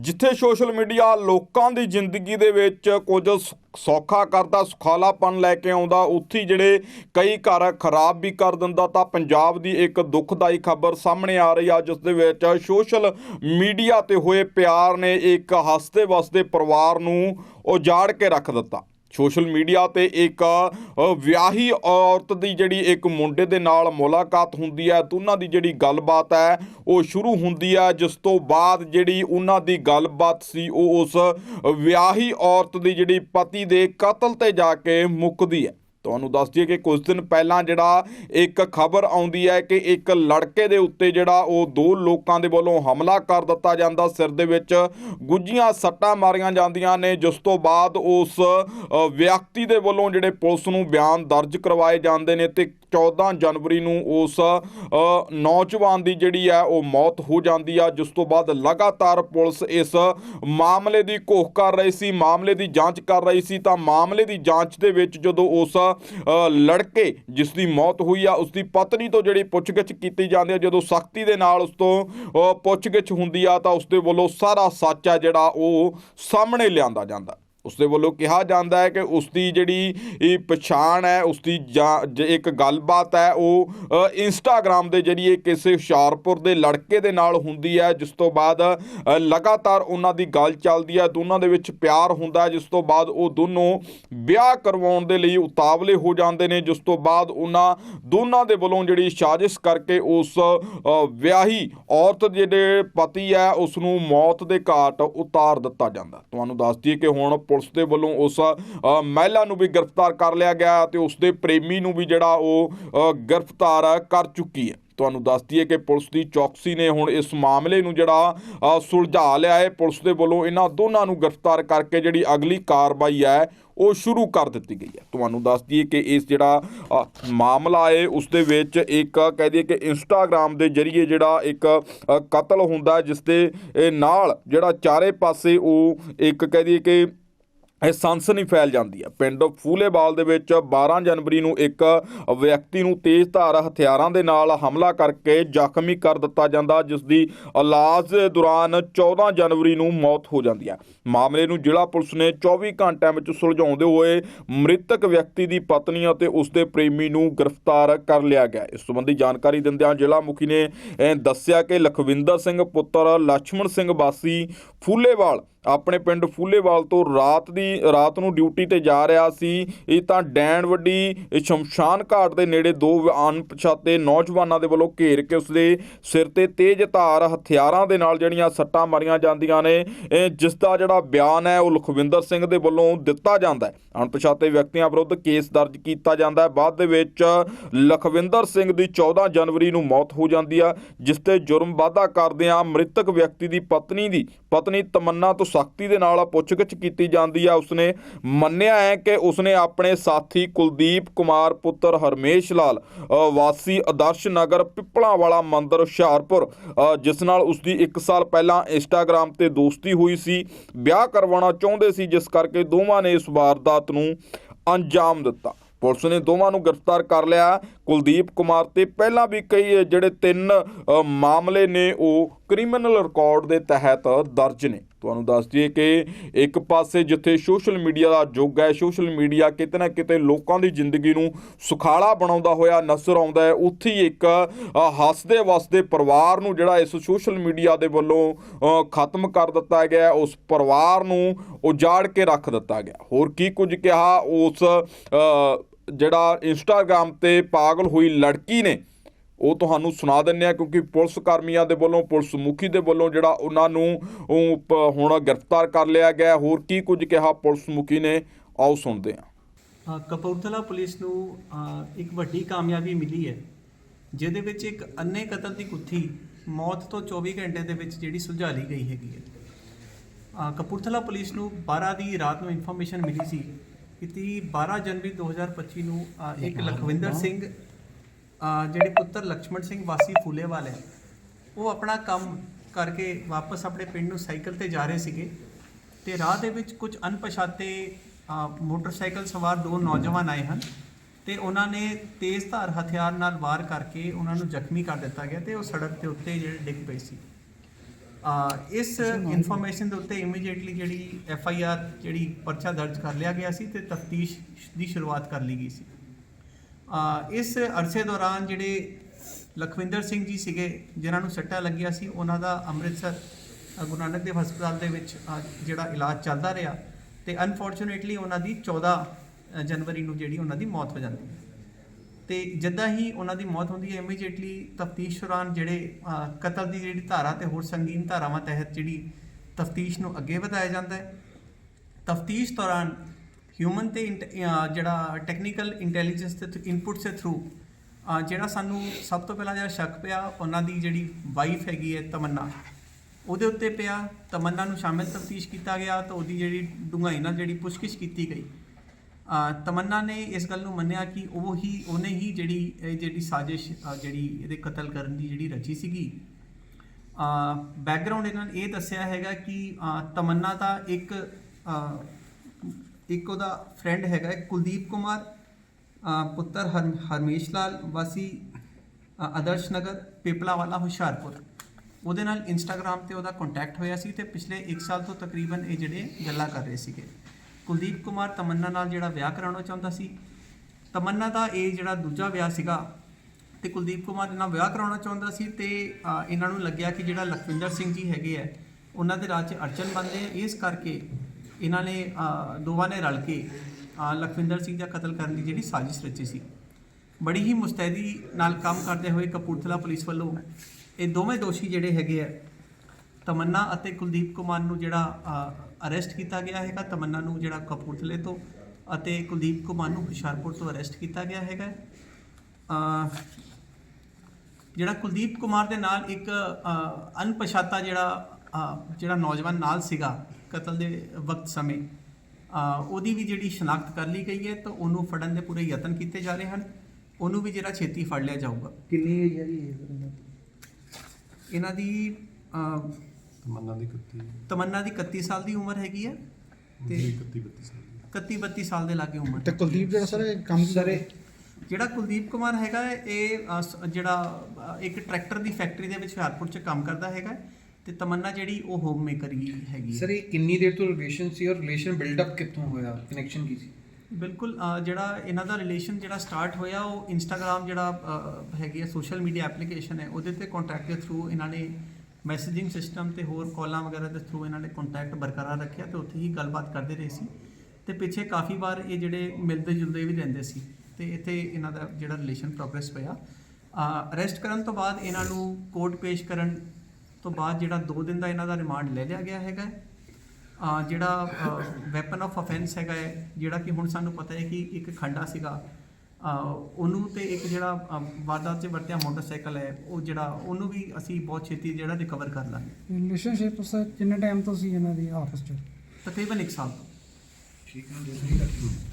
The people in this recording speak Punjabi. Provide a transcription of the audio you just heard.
ਜਿੱਥੇ ਸੋਸ਼ਲ ਮੀਡੀਆ ਲੋਕਾਂ ਦੀ ਜ਼ਿੰਦਗੀ ਦੇ ਵਿੱਚ ਕੁਝ ਸ- ਸੌਖਾ ਕਰਦਾ, ਸੁਖਾਲਾਪਨ ਲੈ ਕੇ ਆਉਂਦਾ, ਉੱਥੇ ਜਿਹੜੇ ਕਈ ਘਰ ਖਰਾਬ ਵੀ ਕਰ ਦਿੰਦਾ, ਤਾਂ ਪੰਜਾਬ ਦੀ ਇੱਕ ਦੁਖਦਾਈ ਖਬਰ ਸਾਹਮਣੇ ਆ ਰਹੀ ਆ, ਜਿਸ ਦੇ ਵਿੱਚ ਸੋਸ਼ਲ ਮੀਡੀਆ ਤੇ ਹੋਏ ਪਿਆਰ ਨੇ ਇੱਕ ਹੱਸਦੇ ਵਸਦੇ ਪਰਿਵਾਰ ਨੂੰ ਉਜਾੜ ਕੇ ਰੱਖ ਦਿੱਤਾ। ਸੋਸ਼ਲ ਮੀਡੀਆ ਤੇ ਇੱਕ ਵਿਆਹੀ ਔਰਤ ਦੀ ਜਿਹੜੀ ਇੱਕ ਮੁੰਡੇ ਦੇ ਨਾਲ ਮੁਲਾਕਾਤ ਹੁੰਦੀ ਹੈ ਦੋਨਾਂ ਦੀ ਜਿਹੜੀ ਗੱਲਬਾਤ ਹੈ, ਉਹ ਸ਼ੁਰੂ ਹੁੰਦੀ ਹੈ, ਜਿਸ ਤੋਂ ਬਾਅਦ ਜਿਹੜੀ ਉਹਨਾਂ ਦੀ ਗੱਲਬਾਤ ਸੀ, ਉਹ ਉਸ ਵਿਆਹੀ ਔਰਤ ਦੀ ਜਿਹੜੀ ਪਤੀ ਦੇ ਕਤਲ ਤੇ ਜਾ ਕੇ ਮੁੱਕਦੀ ਹੈ। ਤੁਹਾਨੂੰ ਦੱਸ ਦਈਏ ਕਿ ਕੁਝ ਦਿਨ ਪਹਿਲਾਂ ਜਿਹੜਾ ਇੱਕ ਖਬਰ ਆਉਂਦੀ ਹੈ ਕਿ ਇੱਕ ਲੜਕੇ ਦੇ ਉੱਤੇ ਜਿਹੜਾ ਉਹ ਦੋ ਲੋਕਾਂ ਦੇ ਵੱਲੋਂ ਹਮਲਾ ਕਰ ਦਿੱਤਾ ਜਾਂਦਾ। ਸਿਰ ਦੇ ਵਿੱਚ ਗੁੱਜੀਆਂ ਸੱਟਾਂ ਮਾਰੀਆਂ ਜਾਂਦੀਆਂ ਨੇ, ਜਿਸ ਤੋਂ ਬਾਅਦ ਉਸ ਵਿਅਕਤੀ ਦੇ ਵੱਲੋਂ ਜਿਹੜੇ ਪੁਲਿਸ ਨੂੰ ਬਿਆਨ ਦਰਜ ਕਰਵਾਏ ਜਾਂਦੇ ਨੇ ਤੇ 14 ਜਨਵਰੀ ਨੂੰ ਉਸ ਨੌਜਵਾਨ ਦੀ ਜਿਹੜੀ ਹੈ ਉਹ ਮੌਤ ਹੋ ਜਾਂਦੀ ਆ, ਜਿਸ ਤੋਂ ਬਾਅਦ ਲਗਾਤਾਰ ਪੁਲਿਸ ਇਸ ਮਾਮਲੇ ਦੀ ਘੋਖ ਕਰ ਰਹੀ ਸੀ, ਮਾਮਲੇ ਦੀ ਜਾਂਚ ਕਰ ਰਹੀ ਸੀ। ਤਾਂ ਮਾਮਲੇ ਦੀ ਜਾਂਚ ਦੇ ਵਿੱਚ ਜਦੋਂ ਉਸ ਲੜਕੇ ਜਿਸ ਦੀ ਮੌਤ ਹੋਈ ਆ ਉਸ ਦੀ ਪਤਨੀ ਤੋਂ ਜਿਹੜੀ ਪੁੱਛਗਿੱਛ ਕੀਤੀ ਜਾਂਦੀ ਹੈ ਜਦੋਂ ਸਖਤੀ ਦੇ ਨਾਲ ਉਸ ਤੋਂ ਅ, ਪੁੱਛਗਿੱਛ ਹੁੰਦੀ ਆ ਤਾਂ ਉਸ ਦੇ ਵੱਲੋਂ ਸਾਰਾ ਸੱਚ ਆ ਜਿਹੜਾ ਉਹ ਸਾਹਮਣੇ ਲਿਆਂਦਾ ਜਾਂਦਾ। ਉਸ ਦੇ ਵੱਲੋਂ ਕਿਹਾ ਜਾਂਦਾ ਹੈ ਕਿ ਉਸ ਦੀ ਜਿਹੜੀ ਇਹ ਪਛਾਣ ਹੈ ਉਸ ਦੀ ਜਾਂ- ਜ- ਇੱਕ ਗੱਲਬਾਤ ਹੈ ਉਹ ਅ, ਇੰਸਟਾਗ੍ਰਾਮ ਦੇ ਜਰੀਏ ਕਿਸੇ ਹੁਸ਼ਿਆਰਪੁਰ ਦੇ ਲੜਕੇ ਦੇ ਨਾਲ ਹੁੰਦੀ ਹੈ ਜਿਸ ਤੋਂ ਬਾਅਦ ਲਗਾਤਾਰ ਉਹਨਾਂ ਦੀ ਗੱਲ ਚੱਲਦੀ ਹੈ ਦੋਨਾਂ ਦੇ ਵਿੱਚ ਪਿਆਰ ਹੁੰਦਾ ਹੈ ਜਿਸ ਤੋਂ ਬਾਅਦ ਉਹ ਦੋਨੋਂ ਵਿਆਹ ਕਰਵਾਉਣ ਦੇ ਲਈ ਉਤਾਵਲੇ ਹੋ ਜਾਂਦੇ ਨੇ ਜਿਸ ਤੋਂ ਬਾਅਦ ਉਹਨਾਂ ਦੋਨਾਂ ਦੇ ਵੱਲੋਂ ਜਿਹੜੀ ਸਾਜ਼ਿਸ਼ ਕਰਕੇ ਉਸ ਵਿਆਹੀ ਔਰਤ ਦੇ ਜਿਹੜੇ ਪਤੀ ਹੈ ਉਸ ਨੂੰ ਮੌਤ ਦੇ ਘਾਟ ਉਤਾਰ ਦਿੱਤਾ ਜਾਂਦਾ। ਤੁਹਾਨੂੰ ਦੱਸ ਦਈਏ ਕਿ ਹੁਣ ਪੁਲਿਸ ਦੇ ਵੱਲੋਂ ਉਸ ਮਹਿਲਾ ਨੂੰ ਵੀ ਗ੍ਰਿਫਤਾਰ ਕਰ ਲਿਆ ਗਿਆ ਤੇ ਉਸ ਦੇ ਪ੍ਰੇਮੀ ਨੂੰ ਵੀ ਜਿਹੜਾ ਉਹ ਗ੍ਰਿਫਤਾਰ ਕਰ ਚੁੱਕੀ ਹੈ। ਤੁਹਾਨੂੰ ਦੱਸ ਦਈਏ ਕਿ ਪੁਲਿਸ ਦੀ ਚੌਕਸੀ ਨੇ ਹੁਣ ਇਸ ਮਾਮਲੇ ਨੂੰ ਜਿਹੜਾ ਸੁਲਝਾ ਲਿਆ ਹੈ। ਪੁਲਿਸ ਦੇ ਵੱਲੋਂ ਇਹਨਾਂ ਦੋਨਾਂ ਨੂੰ ਗ੍ਰਿਫਤਾਰ ਕਰਕੇ ਜਿਹੜੀ ਅਗਲੀ ਕਾਰਵਾਈ ਹੈ, ਉਹ ਸ਼ੁਰੂ ਕਰ ਦਿੱਤੀ ਗਈ ਹੈ। ਤੁਹਾਨੂੰ ਦੱਸ ਦਈਏ ਕਿ ਇਸ ਜਿਹੜਾ ਮਾਮਲਾ ਹੈ, ਉਸ ਦੇ ਵਿੱਚ ਇੱਕ, ਕਹਿ ਦਈਏ ਕਿ ਇੰਸਟਾਗ੍ਰam ਦੇ ਜਰੀਏ ਜਿਹੜਾ ਇੱਕ ਕਤਲ ਹੁੰਦਾ ਜਿਸ ਦੇ ਨਾਲ ਜਿਹੜਾ ਚਾਰੇ ਪਾਸੇ ਉਹ ਇੱਕ, ਕਹਿ ਦਈਏ ਕਿ ਇਹ ਸੰਸ ਨਹੀਂ ਫੈਲ ਜਾਂਦੀ ਹੈ। ਪਿੰਡ ਫੂਲੇਵਾਲ ਦੇ ਵਿੱਚ 12 ਜਨਵਰੀ ਨੂੰ ਇੱਕ ਵਿਅਕਤੀ ਨੂੰ ਤੇਜ਼ ਧਾਰ ਹਥਿਆਰਾਂ ਦੇ ਨਾਲ ਹਮਲਾ ਕਰਕੇ ਜ਼ਖਮੀ ਕਰ ਦਿੱਤਾ ਜਾਂਦਾ ਜਿਸ ਦੀ ਇਲਾਜ ਦੌਰਾਨ 14 ਜਨਵਰੀ ਨੂੰ ਮੌਤ ਹੋ ਜਾਂਦੀ ਹੈ। ਮਾਮਲੇ ਨੂੰ ਜ਼ਿਲ੍ਹਾ ਪੁਲਿਸ ਨੇ 24 ਘੰਟਿਆਂ ਵਿੱਚ ਸੁਲਝਾਉਂਦੇ ਹੋਏ ਮ੍ਰਿਤਕ ਵਿਅਕਤੀ ਦੀ ਪਤਨੀ ਅਤੇ ਉਸ ਦੇ ਪ੍ਰੇਮੀ ਨੂੰ ਗ੍ਰਿਫਤਾਰ ਕਰ ਲਿਆ ਗਿਆ। ਇਸ ਸੰਬੰਧੀ ਜਾਣਕਾਰੀ ਦਿੰਦਿਆਂ ਜ਼ਿਲ੍ਹਾ ਮੁਖੀ ਨੇ ਦੱਸਿਆ ਕਿ ਲਖਵਿੰਦਰ ਸਿੰਘ ਪੁੱਤਰ ਲక్ష్మణ ਸਿੰਘ ਵਾਸੀ ਫੂਲੇਵਾਲ ਆਪਣੇ ਪਿੰਡ ਫੂਲੇਵਾਲ ਤੋਂ ਰਾਤ ਦੀ, ਰਾਤ ਨੂੰ ਡਿਊਟੀ ਤੇ ਜਾ ਰਿਹਾ ਸੀ। ਇਹ ਤਾਂ ਡੈਣ ਵੱਡੀ ਸ਼ਮਸ਼ਾਨ ਘਾਟ ਦੇ ਨੇੜੇ ਦੋ ਅਣਪਛਾਤੇ ਨੌਜਵਾਨਾਂ ਦੇ ਵੱਲੋਂ ਘੇਰ ਕੇ ਉਸਦੇ ਸਿਰ ਤੇ ਤੇਜ਼ ਧਾਰ, ਹਥਿਆਰਾਂ ਦੇ ਨਾਲ ਜਿਹੜੀਆਂ ਸੱਟਾਂ ਮਾਰੀਆਂ ਜਾਂਦੀਆਂ ਨੇ, ਇਹ ਜਿਸ ਦਾ ਜਿਹੜਾ ਬਿਆਨ ਹੈ, ਉਹ ਲਖਵਿੰਦਰ ਸਿੰਘ ਦੇ ਵੱਲੋਂ ਦਿੱਤਾ ਜਾਂਦਾ ਹੈ। ਅਣਪਛਾਤੇ ਵਿਅਕਤੀਆਂ ਵਿਰੁੱਧ ਕੇਸ ਦਰਜ ਕੀਤਾ ਜਾਂਦਾ ਹੈ। ਬਾਅਦ ਦੇ ਵਿੱਚ ਲਖਵਿੰਦਰ ਸਿੰਘ ਦੀ 14 ਜਨਵਰੀ ਨੂੰ ਮੌਤ ਹੋ ਜਾਂਦੀ ਆ ਜਿਸ ਤੇ ਜੁਰਮ ਵਾਧਾ ਕਰਦਿਆਂ ਮ੍ਰਿਤਕ ਵਿਅਕਤੀ ਦੀ ਪਤਨੀ ਦੀ, ਪਤਨੀ ਤਮੰਨਾ ਤੋਂ ਸਖਤੀ ਦੇ ਨਾਲ ਪੁੱਛਗਿੱਛ ਕੀਤੀ ਜਾਂਦੀ ਆ। ਉਸਨੇ ਮੰਨਿਆ ਹੈ ਕਿ ਉਸਨੇ ਆਪਣੇ ਸਾਥੀ ਕੁਲਦੀਪ ਕੁਮਾਰ, ਪੁੱਤਰ ਹਰਮੇਸ਼ ਲਾਲ ਵਾਸੀ ਆਦਰਸ਼ ਨਗਰ ਪਿੱਪਲਾਂ ਵਾਲਾ ਮੰਦਿਰ ਹੁਸ਼ਿਆਰਪੁਰ ਜਿਸ ਨਾਲ ਉਸਦੀ 1 ਸਾਲ ਪਹਿਲਾਂ ਇੰਸਟਾਗ੍ਰam ਤੇ ਦੋਸਤੀ ਹੋਈ ਸੀ। ਵਿਆਹ ਕਰਵਾਉਣਾ ਚਾਹੁੰਦੇ ਸੀ, ਜਿਸ ਕਰਕੇ ਦੋਵਾਂ ਨੇ ਇਸ ਵਾਰਦਾਤ ਨੂੰ ਅੰਜਾਮ ਦਿੱਤਾ। ਪੁਲਿਸ ਨੇ ਦੋਵਾਂ ਨੂੰ ਗ੍ਰਿਫਤਾਰ ਕਰ ਲਿਆ। ਕੁਲਦੀਪ ਕੁਮਾਰ ਤੇ ਪਹਿਲਾਂ ਵੀ ਕਈ ਜਿਹੜੇ ਤਿੰਨ ਮਾਮਲੇ ਨੇ, ਉਹ ਕ੍ਰਿਮੀਨਲ ਰਿਕਾਰਡ ਦੇ ਤਹਿਤ ਦਰਜ ਨੇ। ਤੁਹਾਨੂੰ ਦੱਸ ਦਈਏ ਕਿ ਇੱਕ ਪਾਸੇ ਜਿੱਥੇ ਸੋਸ਼ਲ ਮੀਡੀਆ ਦਾ ਯੁੱਗ ਹੈ, ਸੋਸ਼ਲ ਮੀਡੀਆ ਕਿਤੇ ਨਾ ਕਿਤੇ ਲੋਕਾਂ ਦੀ ਜ਼ਿੰਦਗੀ ਨੂੰ ਸੁਖਾਲਾ ਬਣਾਉਂਦਾ ਹੋਇਆ ਨਜ਼ਰ ਆਉਂਦਾ ਹੈ। ਉੱਥੇ ਇੱਕ ਹੱਸਦੇ ਵਸਦੇ ਪਰਿਵਾਰ ਨੂੰ ਜਿਹੜਾ ਇਸ ਸੋਸ਼ਲ ਮੀਡੀਆ ਦੇ ਵੱਲੋਂ ਖਤਮ ਕਰ ਦਿੱਤਾ ਗਿਆ ਉਸ ਪਰਿਵਾਰ ਨੂੰ ਉਜਾੜ ਕੇ ਰੱਖ ਦਿੱਤਾ ਗਿਆ ਹੋਰ ਕੀ ਕੁਝ ਕਿਹਾ? ਉਸ ਜਿਹੜਾ ਇੰਸਟਾਗ੍ਰam ਤੇ ਪਾਗਲ ਹੋਈ ਲੜਕੀ ਨੇ ਉਹ ਤੁਹਾਨੂੰ ਸੁਣਾ ਦਿੰਨੇ ਆ ਕਿਉਂਕਿ ਪੁਲਿਸ ਕਰਮੀਆਂ ਦੇ ਵੱਲੋਂ ਪੁਲਿਸ ਮੁਖੀ ਦੇ ਵੱਲੋਂ ਜਿਹੜਾ ਉਹਨਾਂ ਨੂੰ ਹੁਣ ਗ੍ਰਿਫਤਾਰ ਕਰ ਲਿਆ ਗਿਆ। ਹੋਰ ਕੀ ਕੁਝ ਕਿਹਾ ਪੁਲਿਸ ਮੁਖੀ ਨੇ? ਆਓ ਸੁਣਦੇ ਹਾਂ। ਅ, ਕਪੂਰਥਲਾ ਪੁਲਿਸ ਨੂੰ ਇੱਕ ਵੱਡੀ ਕਾਮਯਾਬੀ ਮਿਲੀ ਹੈ ਜਿਹਦੇ ਵਿੱਚ ਇੱਕ ਅੰਨੇ ਕਤਲ ਦੀ ਗੁੱਥੀ ਮੌਤ ਤੋਂ 24 ਘੰਟੇ ਦੇ ਵਿੱਚ ਜਿਹੜੀ ਸੁਲਝਾ ਲਈ ਗਈ ਹੈਗੀ ਹੈ। ਕਪੂਰਥਲਾ ਪੁਲਿਸ ਨੂੰ 12 ਦੀ ਰਾਤ ਨੂੰ ਇਨਫੋਰਮੇਸ਼ਨ ਮਿਲੀ ਸੀ ਕਿ ਤੀ 12 ਜਨਵਰੀ 2025 ਨੂੰ ਇੱਕ ਲਖਵਿੰਦਰ ਸਿੰਘ ਜਿਹੜੇ ਪੁੱਤਰ ਲక్ష్మణ ਸਿੰਘ ਵਾਸੀ ਫੂਲੇ ਵਾਲੇ ਉਹ ਆਪਣਾ ਕੰਮ ਕਰਕੇ ਵਾਪਸ ਆਪਣੇ ਪਿੰਡ ਨੂੰ ਸਾਈਕਲ ਤੇ ਜਾ ਰਹੇ ਸੀਗੇ ਤੇ ਰਾਹ ਦੇ ਵਿੱਚ ਕੁਝ ਅਣਪਛਾਤੇ ਮੋਟਰਸਾਈਕਲ ਸਵਾਰ ਦੋ ਨੌਜਵਾਨ ਆਏ ਹਨ ਤੇ ਉਹਨਾਂ ਨੇ ਤੇਜ਼ ਧਾਰ ਹਥਿਆਰ ਨਾਲ ਵਾਰ ਕਰਕੇ ਉਹਨਾਂ ਨੂੰ ਜ਼ਖਮੀ ਕਰ ਦਿੱਤਾ ਗਿਆ ਤੇ ਉਹ ਸੜਕ ਦੇ ਉੱਤੇ ਜਿਹੜੇ ਡਿੱਗ ਪਏ ਸੀ। ਇਸ ਇਨਫੋਰਮੇਸ਼ਨ ਦੇ ਉੱਤੇ ਇਮੀਡੀਏਟਲੀ ਜਿਹੜੀ ਐਫ ਆਈ ਆਰ ਜਿਹੜੀ ਪਰਚਾ ਦਰਜ ਕਰ ਲਿਆ ਗਿਆ ਸੀ ਤੇ ਤਫਤੀਸ਼ ਦੀ ਸ਼ੁਰੂਆਤ ਕਰ ਲਈ ਗਈ ਸੀ। ਇਸ ਅਰਸੇ ਦੌਰਾਨ ਜਿਹੜੇ ਲਖਵਿੰਦਰ ਸਿੰਘ ਜੀ ਸੀਗੇ, ਜਿਨ੍ਹਾਂ ਨੂੰ ਸੱਟਾਂ ਲੱਗੀਆਂ ਸੀ, ਉਹਨਾਂ ਦਾ ਅੰਮ੍ਰਿਤਸਰ ਗੁਰੂ ਨਾਨਕ ਦੇਵ ਹਸਪਤਾਲ ਦੇ ਵਿੱਚ ਜਿਹੜਾ ਇਲਾਜ ਚੱਲਦਾ ਰਿਹਾ ਤੇ ਅਨਫੋਰਚੂਨੇਟਲੀ ਉਹਨਾਂ ਦੀ 14 ਜਨਵਰੀ ਨੂੰ ਜਿਹੜੀ ਉਹਨਾਂ ਦੀ ਮੌਤ ਹੋ ਜਾਂਦੀ ਹੈ। ਤੇ ਜਿੱਦਾਂ ਹੀ ਉਹਨਾਂ ਦੀ ਮੌਤ ਹੁੰਦੀ ਹੈ ਇਮੀਡੀਏਟਲੀ ਤਫਤੀਸ਼ ਦੌਰਾਨ ਜਿਹੜੇ ਕਤਲ ਦੀ ਜਿਹੜੀ ਧਾਰਾ ਤੇ ਹੋਰ ਸੰਗੀਨ ਧਾਰਾਵਾਂ ਤਹਿਤ ਜਿਹੜੀ ਤਫਤੀਸ਼ ਨੂੰ ਅੱਗੇ ਵਧਾਇਆ ਜਾਂਦਾ ਹੈ, ਤਫਤੀਸ਼ ਦੌਰਾਨ ਹਿਊਮਨ ਤੇ ਇੰਟ- ਜਿਹੜਾ ਟੈਕਨੀਕਲ ਇੰਟੈਲੀਜੈਂਸ ਦੇ ਇਨਪੁਟਸ ਦੇ ਥਰੂ ਜਿਹੜਾ ਸਾਨੂੰ ਸਭ ਤੋਂ ਪਹਿਲਾਂ ਜਿਹੜਾ ਸ਼ੱਕ ਪਿਆ, ਉਹਨਾਂ ਦੀ ਜਿਹੜੀ ਵਾਈਫ ਹੈਗੀ ਹੈ ਤਮੰਨਾ, ਉਹਦੇ ਉੱਤੇ ਪਿਆ, ਤਮੰਨਾ ਨੂੰ ਸ਼ਾਮਿਲ ਤਫਤੀਸ਼ ਕੀਤਾ ਗਿਆ ਤਾਂ ਉਹਦੀ ਜਿਹੜੀ ਡੂੰਘਾਈ ਨਾਲ ਜਿਹੜੀ ਪੁੱਛਗਿੱਛ ਕੀਤੀ ਗਈ। ਤਮੰਨਾ ਨੇ ਇਸ ਗੱਲ ਨੂੰ ਮੰਨਿਆ ਕਿ ਉਹ ਹੀ, ਉਹਨੇ ਹੀ ਜਿਹੜੀ, ਇਹ ਜਿਹੜੀ ਸਾਜ਼ਿਸ਼ ਜਿਹੜੀ ਇਹਦੇ ਕਤਲ ਕਰਨ ਦੀ ਜਿਹੜੀ ਰਚੀ ਸੀਗੀ। ਬੈਕਗ੍ਰਾਉਂਡ ਇਹਨਾਂ ਨੇ ਇਹ ਦੱਸਿਆ ਹੈਗਾ ਕਿ ਤਮੰਨਾ ਦਾ ਇੱਕ ਇੱਕ ਉਹਦਾ ਫਰੈਂਡ ਹੈਗਾ ਕੁਲਦੀਪ ਕੁਮਾਰ ਪੁੱਤਰ ਹਰ, ਹਰਮੇਸ਼ ਲਾਲ, ਵਾਸੀ ਆਦਰਸ਼ ਨਗਰ ਪੇਪਲਾ ਵਾਲਾ ਹੁਸ਼ਿਆਰਪੁਰ। ਉਹਦੇ ਨਾਲ ਇੰਸਟਾਗ੍ਰam ਤੇ ਉਹਦਾ ਕੰਟੈਕਟ ਹੋਇਆ ਸੀ ਤੇ ਪਿਛਲੇ 1 ਸਾਲ ਤੋਂ ਤਕਰੀਬਨ ਇਹ ਜਿਹੜੇ ਗੱਲਾਂ ਕਰ ਰਹੇ ਸੀਗੇ। ਕੁਲਦੀਪ ਕੁਮਾਰ ਤਮੰਨਾ ਨਾਲ ਜਿਹੜਾ ਵਿਆਹ ਕਰਾਉਣਾ ਚਾਹੁੰਦਾ ਸੀ, ਤਮੰਨਾ ਦਾ ਇਹ ਜਿਹੜਾ ਦੂਜਾ ਵਿਆਹ ਸੀਗਾ ਤੇ ਕੁਲਦੀਪ ਕੁਮਾਰ ਨਾਲ ਵਿਆਹ ਕਰਾਉਣਾ ਚਾਹੁੰਦਾ ਸੀ ਤੇ ਇਹਨਾਂ ਨੂੰ ਲੱਗਿਆ ਕਿ ਜਿਹੜਾ ਲਖਵਿੰਦਰ ਸਿੰਘ ਜੀ ਹੈਗੇ ਆ ਉਹਨਾਂ ਦੇ ਰਾਜ 'ਚ ਅੜਚਨ ਬਣਦੇ ਆ ਇਸ ਕਰਕੇ ਇਹਨਾਂ ਨੇ ਦੋਵਾਂ ਨੇ ਰਲ ਕੇ ਲਖਵਿੰਦਰ ਸਿੰਘ ਦਾ ਕਤਲ ਕਰਨ ਦੀ ਜਿਹੜੀ ਸਾਜ਼ਿਸ਼ ਰਚੀ ਸੀ। ਬੜੀ ਹੀ ਮੁਸਤੈਦੀ ਨਾਲ ਕੰਮ ਕਰਦੇ ਹੋਏ ਕਪੂਰਥਲਾ ਪੁਲਿਸ ਵੱਲੋਂ ਇਹ ਦੋਵੇਂ ਦੋਸ਼ੀ ਜਿਹੜੇ ਹੈਗੇ ਆ, ਤਮੰਨਾ ਅਤੇ ਕੁਲਦੀਪ ਕੁਮਾਰ ਨੂੰ ਜਿਹੜਾ ਅਰੈਸਟ ਕੀਤਾ ਗਿਆ ਹੈਗਾ। ਤਮੰਨਾ ਨੂੰ ਜਿਹੜਾ ਕਪੂਰਥਲੇ ਤੋਂ ਅਤੇ ਕੁਲਦੀਪ ਕੁਮਾਰ ਨੂੰ ਹੁਸ਼ਿਆਰਪੁਰ ਤੋਂ ਅਰੈਸਟ ਕੀਤਾ ਗਿਆ ਹੈਗਾ। ਜਿਹੜਾ ਕੁਲਦੀਪ ਕੁਮਾਰ ਦੇ ਨਾਲ ਇੱਕ ਅਣਪਛਾਤਾ ਜਿਹੜਾ ਜਿਹੜਾ ਨੌਜਵਾਨ ਨਾਲ ਸੀਗਾ ਕਤਲ ਦੇ ਵਕਤ ਸਮੇਂ ਉਹਦੀ ਵੀ ਜਿਹੜੀ ਸ਼ਨਾਖਤ ਕਰ ਲਈ ਗਈ ਹੈ ਤਾਂ ਉਹਨੂੰ ਫੜਨ ਦੇ ਪੂਰੇ ਯਤਨ ਕੀਤੇ ਜਾ ਰਹੇ ਹਨ। ਉਹਨੂੰ ਵੀ ਜਿਹੜਾ ਛੇਤੀ ਫੜ ਲਿਆ ਜਾਊਗਾ। ਕਿੰਨੀ ਏਜ ਹੈ ਜੀ ਇਹ? ਇਹਨਾਂ ਦੀ ਤਮੰਨਾ ਦੀ ਕੱਤੀ ਤਮੰਨਾ ਦੀ 31 ਸਾਲ ਦੀ ਉਮਰ ਹੈਗੀ ਹੈ ਤੇ ਤੇ 31 32 ਸਾਲ ਦੀ। 31 32 ਸਾਲ ਦੇ ਲਾਗੇ ਉਮਰ। ਤੇ ਕੁਲਦੀਪ ਜਿਹੜਾ ਸਰ ਇਹ ਕੰਮ ਇਹ ਜਿਹੜਾ ਕੁਲਦੀਪ ਕੁਮਾਰ ਹੈਗਾ ਇਹ ਜਿਹੜਾ ਇੱਕ ਟਰੈਕਟਰ ਦੀ ਫੈਕਟਰੀ ਦੇ ਵਿੱਚ ਹੁਸ਼ਿਆਰਪੁਰ 'ਚ ਕੰਮ ਕਰਦਾ ਹੈਗਾ। ਤੇ ਤਮੰਨਾ ਜਿਹੜੀ ਉਹ ਹੋਮ ਮੇਕਰ ਹੀ ਹੈਗੀ ਹੈ। ਸਰ ਇਹ ਕਿੰਨੀ ਦੇਰ ਤੋਂ ਰਿਲੇਸ਼ਨ ਸੀ ਔਰ ਰਿਲੇਸ਼ਨ ਬਿਲਡ ਅਪ ਕਿੱਥੋਂ ਹੋਇਆ? ਕਨੈਕਸ਼ਨ ਕੀ ਸੀ? ਬਿਲਕੁਲ ਜਿਹੜਾ ਇਹਨਾਂ ਦਾ ਰਿਲੇਸ਼ਨ ਜਿਹੜਾ ਸਟਾਰਟ ਹੋਇਆ ਉਹ ਇੰਸਟਾਗ੍ਰam ਜਿਹੜਾ ਹੈਗੀ ਹੈ ਸੋਸ਼ਲ ਮੀਡੀਆ ਐਪਲੀਕੇਸ਼ਨ ਹੈ ਉਹਦੇ ਤੇ ਕੰਟੈਕਟ ਦੇ ਥਰੂ ਇਹਨਾਂ ਨੇ ਮੈਸੇਜਿੰਗ ਸਿਸਟਮ ਤੇ ਹੋਰ ਕਾਲਾਂ ਵਗੈਰਾ ਦੇ ਥਰੂ ਇਹਨਾਂ ਨੇ ਕੰਟੈਕਟ ਬਰਕਰਾਰ ਰੱਖਿਆ ਤੇ ਉੱਥੇ ਹੀ ਗੱਲਬਾਤ ਕਰਦੇ ਰਹੇ ਸੀ। ਤੇ ਪਿੱਛੇ ਕਾਫੀ ਵਾਰ ਇਹ ਜਿਹੜੇ ਮਿਲਦੇ ਜੁਲਦੇ ਵੀ ਰਹਿੰਦੇ ਸੀ ਤੇ ਇੱਥੇ ਇਹਨਾਂ ਦਾ ਜਿਹੜਾ ਰਿਲੇਸ਼ਨ ਪ੍ਰੋਗਰੈਸ ਹੋਇਆ। ਅਰੈਸਟ ਕਰਨ ਤੋਂ ਬਾਅਦ ਇਹਨਾਂ ਨੂੰ ਕੋਰਟ ਪੇਸ਼ ਕਰਨ ਤੋਂ ਬਾਅਦ ਜਿਹੜਾ 2 ਦਿਨ ਦਾ ਇਹਨਾਂ ਦਾ ਰਿਮਾਂਡ ਲੈ ਲਿਆ ਗਿਆ ਹੈਗਾ। ਅਹ ਜਿਹੜਾ ਵੈਪਨ ਆਫ ਅਫੈਂਸ ਹੈਗਾ ਹੈ ਜਿਹੜਾ ਕਿ ਹੁਣ ਸਾਨੂੰ ਪਤਾ ਹੈ ਕਿ ਇੱਕ ਖੰਡਾ ਸੀਗਾ। ਉਹਨੂੰ ਤੇ ਇੱਕ ਜਿਹੜਾ ਵਾਰਦਾਤ 'ਚ ਵਰਤਿਆ ਮੋਟਰਸਾਈਕਲ ਹੈ ਉਹ ਜਿਹੜਾ ਉਹਨੂੰ ਵੀ ਅਸੀਂ ਬਹੁਤ ਛੇਤੀ ਜਿਹੜਾ ਰਿਕਵਰ ਕਰ ਲਾਂਗੇ। ਰਿਲੇਸ਼ਨਸ਼ਿਪ ਸਰ ਕਿੰਨੇ ਟਾਈਮ ਤੋਂ ਸੀ ਇਹਨਾਂ ਦੀ ਆਪਸ ਚ? ਤਕਰੀਬਨ 1 ਸਾਲ ਤੋਂ। ਠੀਕ ਹੈ